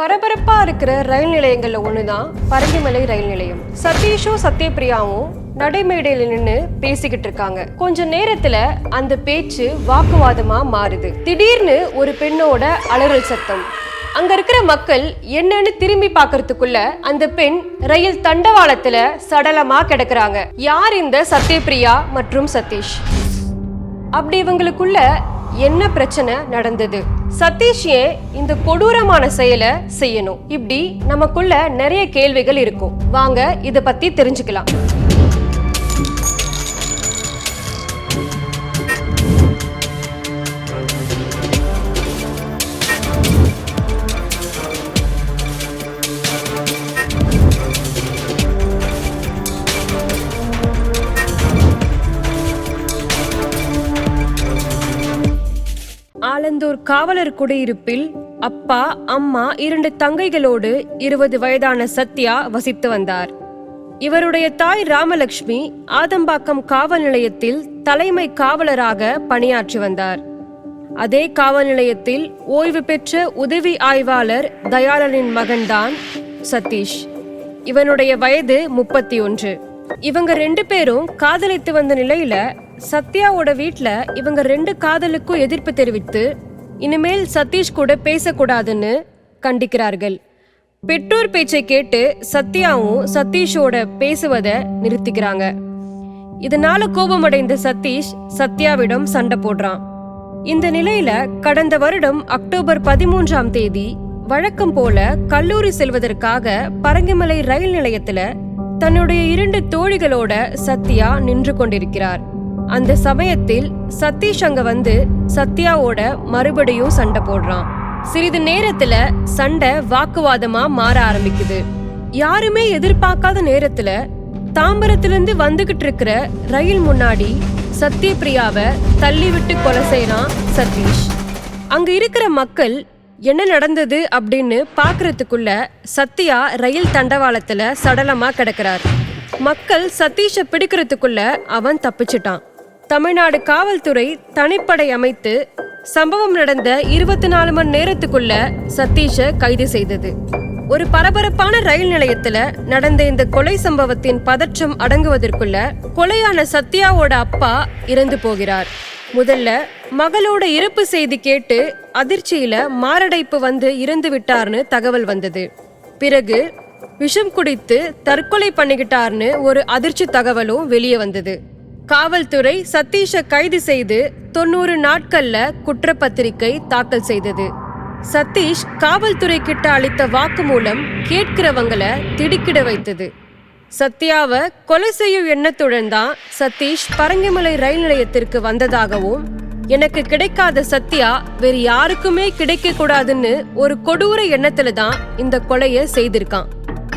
பரபரப்பா இருக்கிற ரயில் நிலையங்கள்ல ஒண்ணுதான் பரங்கிமலை ரயில் நிலையம். சதீஷும் சத்யபிரியாவும் நடைமேடையில நின்னு பேசிக்கிட்டு இருக்காங்க. கொஞ்ச நேரத்துல அந்த பேச்சு வாக்குவாதமா மாறுது. திடீர்னு ஒரு பெண்ணோட அலறல் சத்தம். அங்க இருக்கிற மக்கள் என்னன்னு திரும்பி பாக்குறதுக்குள்ள அந்த பெண் ரயில் தண்டவாளத்துல சடலமா கிடக்குறாங்க. யார் இந்த சத்யபிரியா மற்றும் சதீஷ்? அப்படி இவங்களுக்குள்ள என்ன பிரச்சனை நடந்தது? சதீஷ் ஏன் இந்த கொடூரமான செயலை செய்யணும். இப்படி நமக்குள்ள நிறைய கேள்விகள் இருக்கும். வாங்க இத பத்தி தெரிஞ்சுக்கலாம். ஆலந்தூர் காவலர் குடியிருப்பில் அப்பா அம்மா இரண்டு தங்கைகளோடு இருபது வயதான சத்யா வசித்து வந்தார். இவருடைய தாய் ராமலட்சுமி ஆதம்பாக்கம் காவல் நிலையத்தில் தலைமை காவலராக பணியாற்றி வந்தார். அதே காவல் நிலையத்தில் ஓய்வு பெற்ற உதவி ஆய்வாளர் தயாளனின் மகன்தான் சதீஷ். இவனுடைய வயது முப்பத்தி ஒன்று. இவங்க ரெண்டு பேரும் காதலித்து வந்த நிலையில சத்யாவோட வீட்டில் இவங்க ரெண்டு காதலுக்கும் எதிர்ப்பு தெரிவித்து இனிமேல் சதீஷ் கூட பேசக்கூடாதுன்னு கண்டிக்கிறார்கள். பெற்றோர் பேச்சை கேட்டு சத்யாவும் சதீஷோட பேசுவதை நிறுத்திக்கிறாங்க. இதனால கோபமடைந்த சதீஷ் சத்யாவிடம் சண்டை போடுறான். இந்த நிலையில கடந்த வருடம் அக்டோபர் பதிமூன்றாம் தேதி வழக்கம் போல கல்லூரி செல்வதற்காக பரங்கிமலை ரயில் நிலையத்துல தன்னுடைய இரண்டு தோழிகளோட சத்யா நின்று கொண்டிருக்கிறார். அந்த சமயத்தில் சதீஷ் அங்க வந்து சத்யாவோட மறுபடியும் சண்டை போடுறான். சிறிது நேரத்துல சண்டை வாக்குவாதமா மாற ஆரம்பிக்குது. யாருமே எதிர்பார்க்காத நேரத்துல தாம்பரத்திலிருந்து வந்துகிட்டு இருக்கிற ரயில் முன்னாடி சத்யபிரியாவை தள்ளி விட்டு கொலை செய்யறான் சதீஷ். அங்க இருக்கிற மக்கள் என்ன நடந்தது அப்படின்னு பாக்குறதுக்குள்ள சத்யா ரயில் தண்டவாளத்துல சடலமா கிடக்கிறார். மக்கள் சதீஷை பிடிக்கிறதுக்குள்ள அவன் தப்பிச்சிட்டான். தமிழ்நாடு காவல்துறை தனிப்படை அமைத்து சம்பவம் நடந்த இருபத்தி நாலு மணி நேரத்துக்குள்ள சதீஷை கைது செய்தது. ஒரு பரபரப்பான ரயில் நிலையத்துல நடந்த இந்த கொலை சம்பவத்தின் பதற்றம் அடங்குவதற்குள்ள கொலையான சத்யாவோட அப்பா இறந்து போகிறார். முதல்ல மகளோட இறப்பு செய்தி கேட்டு அதிர்ச்சியில மாரடைப்பு வந்து இறந்து விட்டார்னு தகவல் வந்தது. பிறகு விஷம் குடித்து தற்கொலை பண்ணிக்கிட்டார்னு ஒரு அதிர்ச்சி தகவலும் வெளியே வந்தது. காவல்துறை சதீஷை கைது செய்து தொண்ணூறு நாட்கள்ல குற்றப்பத்திரிகை தாக்கல் செய்தது. சதீஷ் காவல்துறை கிட்ட அளித்த வாக்குமூலம் கேட்கிறவங்களை திடுக்கிட வைத்தது. சத்யாவை கொலை செய்யும் எண்ணத்துடன் தான் சதீஷ் பரங்கிமலை ரயில் நிலையத்திற்கு வந்ததாகவும் எனக்கு கிடைக்காத சத்யா வேறு யாருக்குமே கிடைக்க கூடாதுன்னு ஒரு கொடூர எண்ணத்துல தான் இந்த கொலையை செய்திருக்கான்.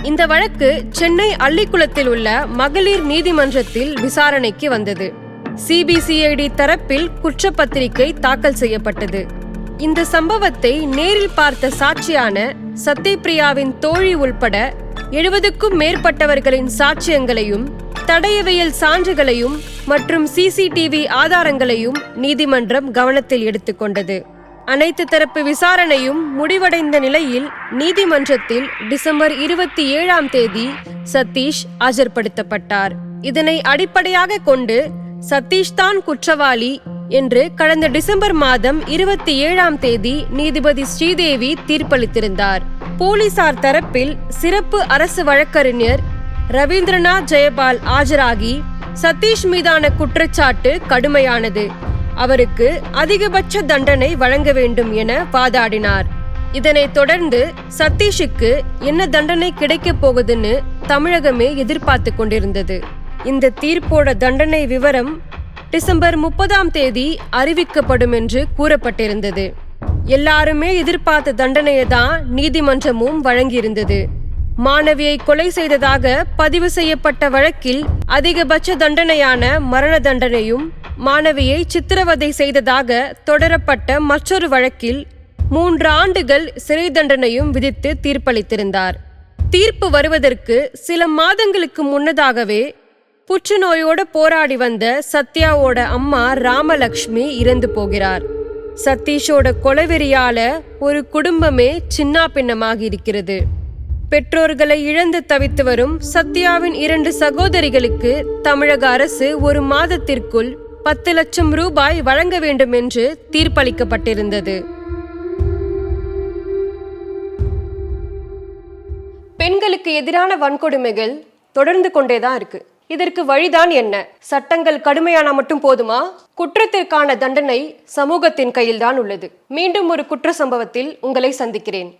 இந்த வழக்கு சென்னை அள்ளிக்குளத்தில் உள்ள மகளிர் நீதிமன்றத்தில் விசாரணைக்கு வந்தது. சிபிசிஐடி தரப்பில் குற்றப்பத்திரிகை தாக்கல் செய்யப்பட்டது. இந்த சம்பவத்தை நேரில் பார்த்த சாட்சியான சத்யபிரியாவின் தோழி உள்பட எழுபதுக்கும் மேற்பட்டவர்களின் சாட்சியங்களையும் தடயவியல் சான்றுகளையும் மற்றும் சிசிடிவி ஆதாரங்களையும் நீதிமன்றம் கவனத்தில் எடுத்துக்கொண்டது. அனைத்து தரப்பு விசாரணையும் முடிவடைந்த நிலையில் நீதிமன்றத்தில் டிசம்பர் இருபத்தி ஏழாம் தேதி சதீஷ் ஆஜர்படுத்தப்பட்டார். இதனை அடிப்படையாக கொண்டு சதீஷ் தான் குற்றவாளி என்று கடந்த டிசம்பர் மாதம் இருபத்தி ஏழாம் தேதி நீதிபதி ஸ்ரீதேவி தீர்ப்பளித்திருந்தார். போலீசார் தரப்பில் சிறப்பு அரசு வழக்கறிஞர் ரவீந்திரநாத் ஜெயபால் ஆஜராகி சதீஷ் மீதான குற்றச்சாட்டு கடுமையானது. அவருக்கு அதிகபட்ச தண்டனை வழங்க வேண்டும் என வாதாடினார். இதனைத் தொடர்ந்து சதீஷுக்கு என்ன தண்டனை கிடைக்கப் போகுதுன்னு தமிழகமே எதிர்பார்த்து கொண்டிருந்தது. இந்த தீர்ப்போட தண்டனை விவரம் டிசம்பர் முப்பதாம் தேதி அறிவிக்கப்படும் என்று கூறப்பட்டிருந்தது. எல்லாருமே எதிர்பார்த்த தண்டனையை தான் நீதிமன்றமும் வழங்கியிருந்தது. மாணவியை கொலை செய்ததாக பதிவு செய்யப்பட்ட வழக்கில் அதிகபட்ச தண்டனையான மரண தண்டனையும் மாணவியை சித்திரவதை செய்ததாக தொடரப்பட்ட மற்றொரு வழக்கில் மூன்று ஆண்டுகள் சிறை தண்டனையும் விதித்து தீர்ப்பளித்திருந்தார். தீர்ப்பு வருவதற்கு சில மாதங்களுக்கு முன்னதாகவே புற்றுநோயோடு போராடி வந்த சத்யாவோட அம்மா ராமலக்ஷ்மி இறந்து போகிறார். சதீஷோட கொலவெறியால ஒரு குடும்பமே சின்னா பின்னமாகி இருக்கிறது. பெற்றோர்களை இழந்து தவித்து வரும் சத்யாவின் இரண்டு சகோதரிகளுக்கு தமிழக அரசு ஒரு மாதத்திற்குள் பத்து லட்சம் ரூபாய் வழங்க வேண்டும் என்று தீர்ப்பளிக்கப்பட்டிருந்தது. பெண்களுக்கு எதிரான வன்கொடுமைகள் தொடர்ந்து கொண்டேதான் இருக்கு. இதற்கு வழிதான் என்ன? சட்டங்கள் கடுமையானா மட்டும் போதுமா? குற்றத்திற்கான தண்டனை சமூகத்தின் கையில்தான் உள்ளது. மீண்டும் ஒரு குற்ற சம்பவத்தில் உங்களை சந்திக்கிறேன்.